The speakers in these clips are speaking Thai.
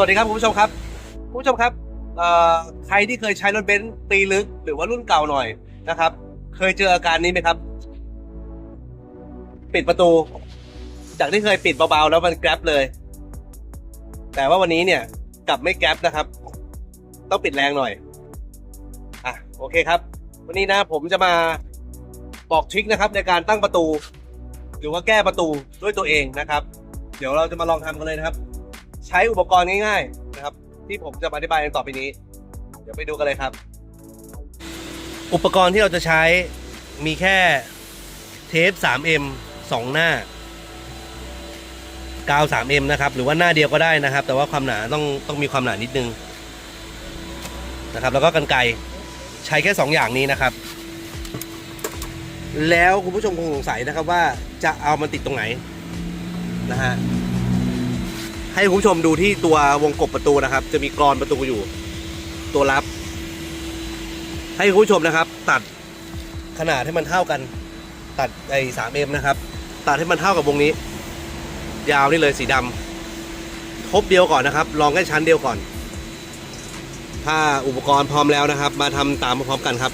วัสดีครับคุณผู้ชมครับคุณผู้ชมครับใครที่เคยใช้รถเบนซ์ปีลึกหรือว่ารุ่นเก่าหน่อยนะครับ เคยเจออาการนี้ไหมครับ ปิดประตู จากที่เคยปิดเบาๆแล้วมันแกร็บเลย แต่ว่าวันนี้เนี่ยกลับไม่แกร็บนะครับ ต้องปิดแรงหน่อยอะโอเคครับ วันนี้นะผมจะมาบอกทริคนะครับในการตั้งประตู หรือว่าแก้ประตูด้วยตัวเองนะครับ เดี๋ยวเราจะมาลองทำกันเลยนะครับ ใช้อุปกรณ์ง่ายๆนะครับ ที่ผมจะอธิบายในต่อไปนี้ เดี๋ยวไปดูกันเลยครับ อุปกรณ์ที่เราจะใช้มีแค่เทป 3M 2 หน้ากาว 3M นะครับ หรือว่าหน้าเดียวก็ได้นะครับ แต่ว่าความหนาต้องต้องมีความหนานิดนึงนะครับ แล้วก็กันไกรใช้แค่ 2 อย่างนี้นะครับ แล้วคุณผู้ชมคงสงสัยนะครับว่าจะเอามันติดตรงไหนนะฮะ ให้คุณผู้ชมดูที่ตัววงกบประตูนะครับ จะมีกรอนประตูอยู่ ตัวรับ ให้คุณผู้ชมนะครับ ตัดขนาดให้มันเท่ากัน ตัดไอ้สามเอ็มนะครับ ตัดให้มันเท่ากับวงนี้ ยาวนี่เลยสีดำทบเดียวก่อนนะครับ ลองแค่ชั้นเดียวก่อน ถ้าอุปกรณ์พร้อมแล้วนะครับ มาทำตามพร้อมกันครับ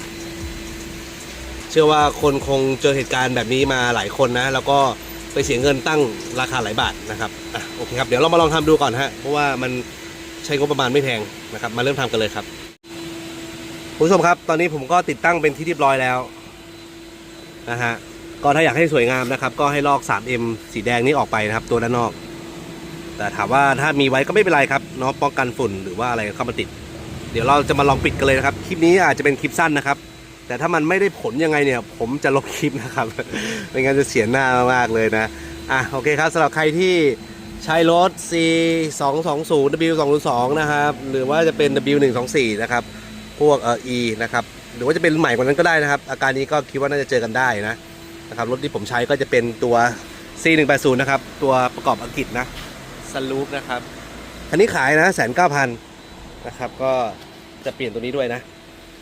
เชื่อว่าคนคงเจอเหตุการณ์แบบนี้มาหลายคนนะ แล้วก็ ไปเสียเงินตั้งราคาหลายบาทนะครับอะโอเคครับเดี๋ยวเรามาลองทำดูก่อนฮะเพราะว่ามันใช้งบประมาณไม่แพงนะครับ มาเริ่มทำกันเลยครับคุณผู้ชมครับ ตอนนี้ผมก็ติดตั้งเป็นที่เรียบร้อยแล้วนะฮะก็ถ้าอยากให้สวยงามนะครับ ก็ให้ลอก 3M สีแดงนี้ออกไปนะครับ ตัวด้านนอก แต่ถามว่าถ้ามีไว้ก็ไม่เป็นไรครับเนาะป้องกันฝุ่นหรือว่าอะไรเข้ามาติด เดี๋ยวเราจะมาลองปิดกันเลยนะครับ คลิปนี้อาจจะเป็นคลิปสั้นนะครับ แต่ถ้ามันไม่ได้ผลยังไงเนี่ย ผมจะลบคลิปนะครับไม่งั้นจะเสียหน้ามากเลยนะอะโอเคครับสำหรับใครที่ใช้รถ C 2 2 0 W 2 0 2นะครับหรือว่าจะเป็น W 1 2 4นะครับพวกเอ่อ E นะครับหรือว่าจะเป็นรุ่นใหม่กว่านั้นก็ได้นะครับ อาการนี้ก็คิดว่าน่าจะเจอกันได้นะนะครับรถที่ผมใช้ก็จะเป็นตัว C 1 8 0นะครับตัวประกอบอังกฤษนะสลูปนะครับอันนี้ขายนะแสนเก้าพันนะครับก็จะเปลี่ยนตัวนี้ด้วยนะ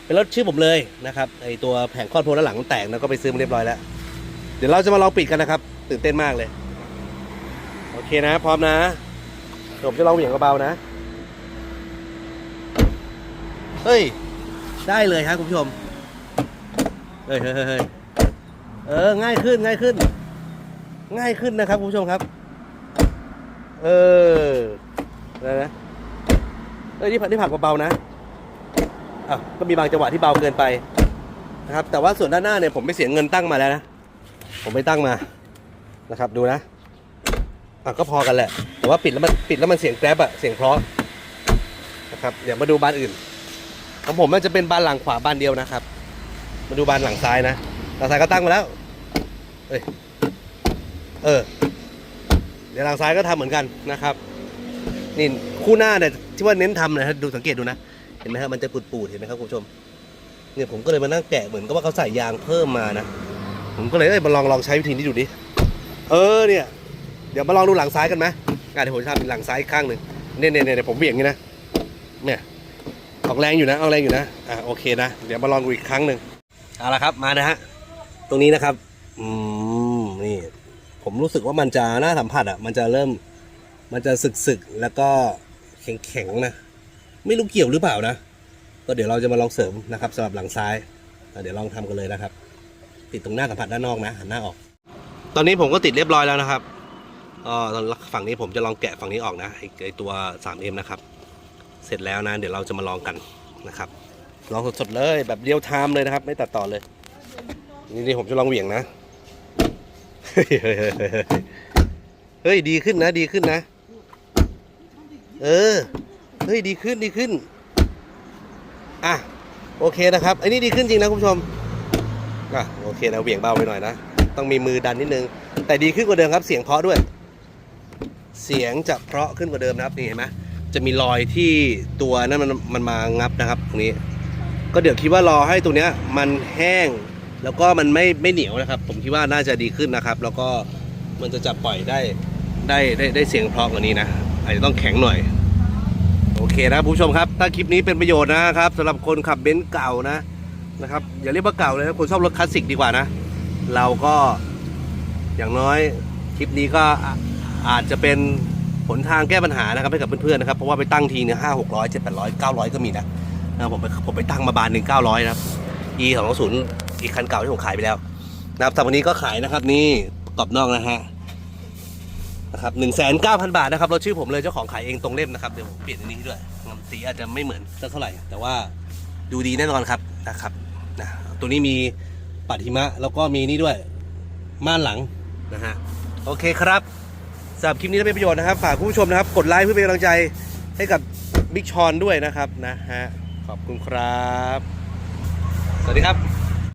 เป็นรถชื่อผมเลยนะครับไอตัวแผงครอบโพด้านหลังมันแตกแล้วก็ไปซื้อมาเรียบร้อยแล้ว เดี๋ยวเราจะมาลองปิดกันนะครับ ตื่นเต้นมากเลย โอเคนะ พร้อมนะผมจะลองเหวี่ยงเบาๆนะ เฮ้ย ได้เลยครับคุณผู้ชม เฮ้ยเฮ้ยเฮ้ยเออ ง่ายขึ้นง่ายขึ้น ง่ายขึ้นนะครับคุณผู้ชมครับ เอออะไรนะเอ้ยนี่ผักนี่ผักเบาๆนะ อะก็มีบางจังหวะที่เบาเกินไปนะครับ แต่ว่าส่วนด้านหน้าเนี่ยผมไม่เสียเงินตั้งมาแล้วนะ ผมไม่ตั้งมานะครับ ดูนะอะก็พอกันแหละ แต่ว่าปิดแล้วมันปิดแล้วมันเสียงแกร็บอะเสียงเพราะนะครับ เดี๋ยวมาดูบานอื่น ของผมมันจะเป็นบานหลังขวาบานเดียวนะครับ มาดูบานหลังซ้ายนะ หลังซ้ายก็ตั้งมาแล้ว เอ้ย เออ เดี๋ยวหลังซ้ายก็ทำเหมือนกันนะครับ นี่คู่หน้าเนี่ยที่ว่าเน้นทำนะดูสังเกตดูนะ ห็นไหมฮะมันจะปูดๆเห็นไหมครับคุณผู้ชมเนี่ยผมก็เลยมานั่งแกะเหมือนกับว่าเขาใส่ยางเพิ่มมานะผมก็เลยเอ้ยมาลองลองใช้วิธีนี้ดูดิเออเนี่ย เดี๋ยวมาลองดูหลังซ้ายกันไหมอะเดี๋ยวผมจะทำเป็นหลังซ้ายอีกข้างหนึ่งเนี่ยเนี่ยเนี่ยผมเบี่ยงอย่างนี้นะเนี่ยออกแรงอยู่นะออกแรงอยู่นะอะโอเคนะเดี๋ยวมาลองดูอีกครั้งหนึ่งเอาละครับมานะฮะตรงนี้นะครับอืมนี่ผมรู้สึกว่ามันจะน่าสัมผัสอะมันจะเริ่มมันจะสึกๆแล้วก็แข็งๆนะ ไม่รู้เกี่ยวหรือเปล่านะ ก็เดี๋ยวเราจะมาลองเสริมนะครับสำหรับหลังซ้าย เดี๋ยวลองทำกันเลยนะครับ ติดตรงหน้าสัมผัสด้านนอกนะหันหน้าออก ตอนนี้ผมก็ติดเรียบร้อยแล้วนะครับตอนฝั่งนี้ผมจะลองแกะฝั่งนี้ออกนะไอไอตัว 3M นะครับ เสร็จแล้วนะ เดี๋ยวเราจะมาลองกันนะครับ ลองสดๆเลยแบบเรียลไทม์เลยนะครับ ไม่ตัดต่อเลย นี่นี่ผมจะลองเหวี่ยงนะ เฮ้ยดีขึ้นนะดีขึ้นนะ เออ เฮ้ยดีขึ้นดีขึ้น อะโอเคนะครับไอ้นี่ดีขึ้นจริงนะคุณผู้ชมอะโอเคนะเหวี่ยงเบาไปหน่อยนะ ต้องมีมือดันนิดนึง แต่ดีขึ้นกว่าเดิมครับ เสียงเพราะด้วย เสียงจะเพราะขึ้นกว่าเดิมนะครับนี่เห็นไหมจะมีรอยที่ตัวนั้นมันมันมางับนะครับตรงนี้ ก็เดี๋ยวคิดว่ารอให้ตัวเนี้ย มันแห้ง แล้วก็มันไม่ไม่เหนียวนะครับ ผมคิดว่าน่าจะดีขึ้นนะครับ แล้วก็มันจะจับปล่อยได้ได้ได้ได้เสียงเพราะกว่านี้นะอาจจะต้องแข็งหน่อย เคนะผู้ชมครับถ้าคลิปนี้เป็นประโยชน์นะครับสำหรับคนขับเบนซ์เก่านะนะครับอย่าเรียกว่าเก่าเลยนะคนชอบรถคลาสสิกดีกว่านะ เราก็อย่างน้อยคลิปนี้ก็อาจจะเป็นหนทางแก้ปัญหานะครับให้กับเพื่อนๆนะครับเพราะว่าไปตั้งทีเนี่ยห้าหกร้อยเจ็ดแปดร้อยเก้าร้อยก็มีนะนะผมไปผมไปตั้งมาบานหนึ่งเก้าร้อยนะครับ e สองศูนย์อีกคันเก่าที่ผมขายไปแล้วนะครับแต่วันนี้ก็ขายนะครับนี่กรอบนอกนะฮะ นะครับหนึ่งแสนเก้าพันบาทนะครับรถชื่อผมเลยเจ้าของขายเองตรงเล่มนะครับเดี๋ยวผมเปลี่ยนอันนี้ด้วยสีอาจจะไม่เหมือนสักเท่าไหร่ แต่ว่าดูดีแน่นอนครับนะครับนะตัวนี้มีปัดหิมะแล้วก็มีนี่ด้วยม่านหลังนะฮะโอเคครับสำหรับคลิปนี้ถ้าเป็นประโยชน์นะครับฝากผู้ชมนะครับกดไลค์เพื่อเป็นกำลังใจให้กับบิ๊กชอนด้วยนะครับนะฮะขอบคุณครับ สวัสดีครับ